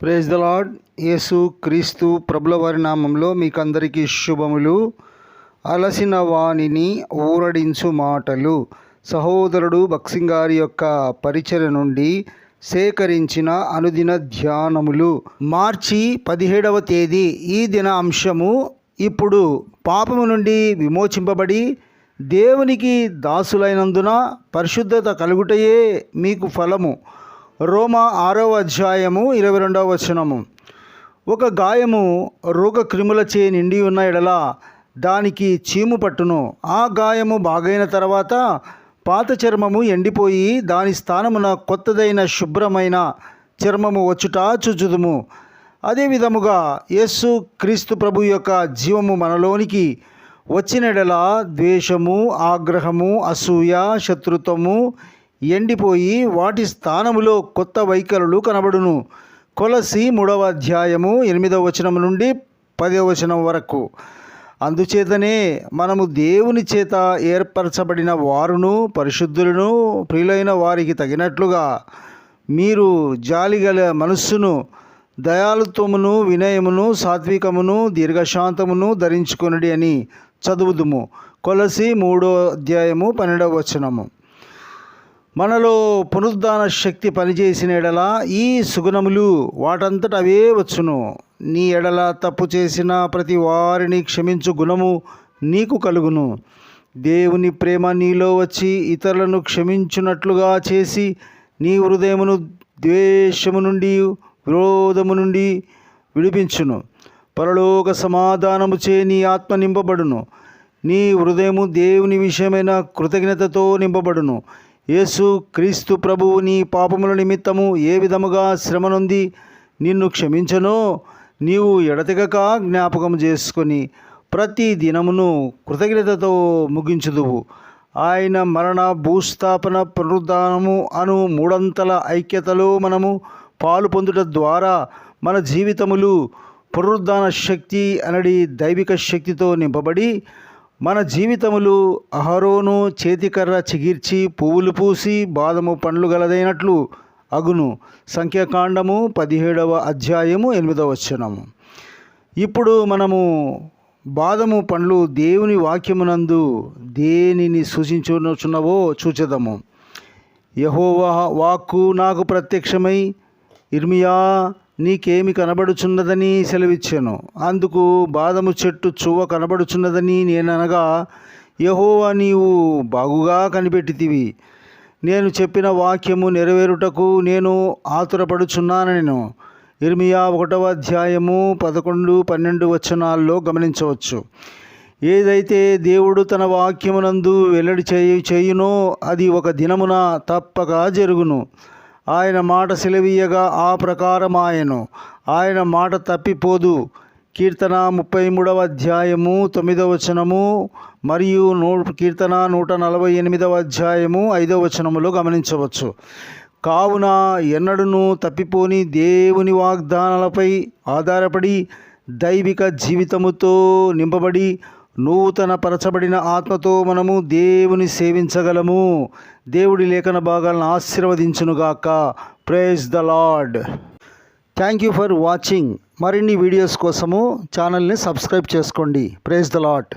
Praise the lord యేసు క్రీస్తు ప్రభుల వారి నామంలో మీకు అందరికీ శుభములు. అలసిన వాణిని ఊరడించు మాటలు. సహోదరుడు బక్సింగ్ గారి యొక్క పరిచయ నుండి సేకరించిన అనుదిన ధ్యానములు. మార్చి పదిహేడవ తేదీ ఈ దిన అంశము ఇప్పుడు పాపము నుండి విమోచింపబడి దేవునికి దాసులైనందున పరిశుద్ధత కలుగుటయే మీకు ఫలము. రోమా ఆరవ అధ్యాయము ఇరవై రెండవ వచనము. ఒక గాయము రోగ క్రిములచే నిండి ఉన్న ఎడల దానికి చీము పట్టును. ఆ గాయము బాగైన తర్వాత పాత చర్మము ఎండిపోయి దాని స్థానమున కొత్తదైన శుభ్రమైన చర్మము వచ్చుట చూచుదుము. అదే విధముగా యేసు క్రీస్తు ప్రభు యొక్క జీవము మనలోనికి వచ్చినడలా ద్వేషము ఆగ్రహము అసూయ శత్రుత్వము ఎండిపోయి వాటి స్థానములో కొత్త వైఖరులు కనబడును. కొలసి మూడవ అధ్యాయము ఎనిమిదవ వచనం నుండి పదవ వచనం వరకు. అందుచేతనే మనము దేవుని చేత ఏర్పరచబడిన వారును పరిశుద్ధులను ప్రియులైన వారికి తగినట్లుగా మీరు జాలిగల మనస్సును దయాలుత్వమును వినయమును సాత్వికమును దీర్ఘశాంతమును ధరించుకొనుడి అని చదువుదుము. కొలసి మూడో అధ్యాయము పన్నెండవ వచనము. మనలో పునరుద్ధాన శక్తి పనిచేసిన ఎడల ఈ సుగుణములు వాటంతట అవే వచ్చును. నీ ఎడల తప్పు చేసిన ప్రతి వారిని క్షమించు గుణము నీకు కలుగును. దేవుని ప్రేమ నీలో వచ్చి ఇతరులను క్షమించున్నట్లుగా చేసి నీ హృదయమును ద్వేషము నుండి విరోధము నుండి విడిపించును. పరలోక సమాధానము చే నీ ఆత్మ నింపబడును. నీ హృదయము దేవుని విషయమైన కృతజ్ఞతతో నింపబడును. యేసు క్రీస్తు ప్రభువు నీ పాపముల నిమిత్తము ఏ విధముగా శ్రమనుంది నిన్ను క్షమించనో? నీవు ఎడతెగక జ్ఞాపకం చేసుకొని ప్రతి దినమును కృతజ్ఞతతో ముగించుదువు. ఆయన మరణ భూస్థాపన పునరుద్ధానము అను మూడంతల ఐక్యతలో మనము పాలు పొందుట ద్వారా మన జీవితములు పునరుద్ధాన శక్తి అనడి దైవిక శక్తితో నింపబడి మన జీవితములు అహరోను చేతికర్ర చిగిర్చి పువ్వులు పూసి బాదము పండ్లు గలదైనట్లు అగును. సంఖ్యాకాండము పదిహేడవ అధ్యాయము ఎనిమిదవ వచనము. ఇప్పుడు మనము బాదము పండ్లు దేవుని వాక్యమునందు దేనిని సూచించుచున్నవో చూచెదము. యహోవా వాక్కు నాకు ప్రత్యక్షమై ఇర్మియా నీకేమి కనబడుచున్నదని సెలవిచ్చాను. అందుకు బాదము చెట్టు చువ్వ కనబడుచున్నదని నేననగా యహోవా నీవు బాగుగా కనిపెట్టితివి. నేను చెప్పిన వాక్యము నెరవేరుటకు నేను ఆతురపడుచున్నానని. ఇర్మియా ఒకటవ అధ్యాయము పదకొండు పన్నెండు వచనాల్లో గమనించవచ్చు. ఏదైతే దేవుడు తన వాక్యమునందు వెల్లడి చేయ చేయునో అది ఒక దినమున తప్పక జరుగును. ఆయన మాట సెలవీయగా ఆ ప్రకారం ఆయను. ఆయన మాట తప్పిపోదు. కీర్తన ముప్పై మూడవ అధ్యాయము తొమ్మిదవ వచనము మరియు నూ కీర్తన నూట నలభై ఎనిమిదవ అధ్యాయము ఐదవ వచనములో గమనించవచ్చు. కావున ఎన్నడూను తప్పిపోని దేవుని వాగ్దానాలపై ఆధారపడి దైవిక జీవితముతో నింపబడి నూతన పరచబడిన ఆత్మతో మనము దేవుని సేవించగలము. దేవుడి లేఖన భాగాలను ఆశీర్వదించునుగాక. Praise the Lord thank you for watching మరిన్ని వీడియోస్ కోసము ఛానల్ని సబ్స్క్రైబ్ చేసుకోండి. Praise the lord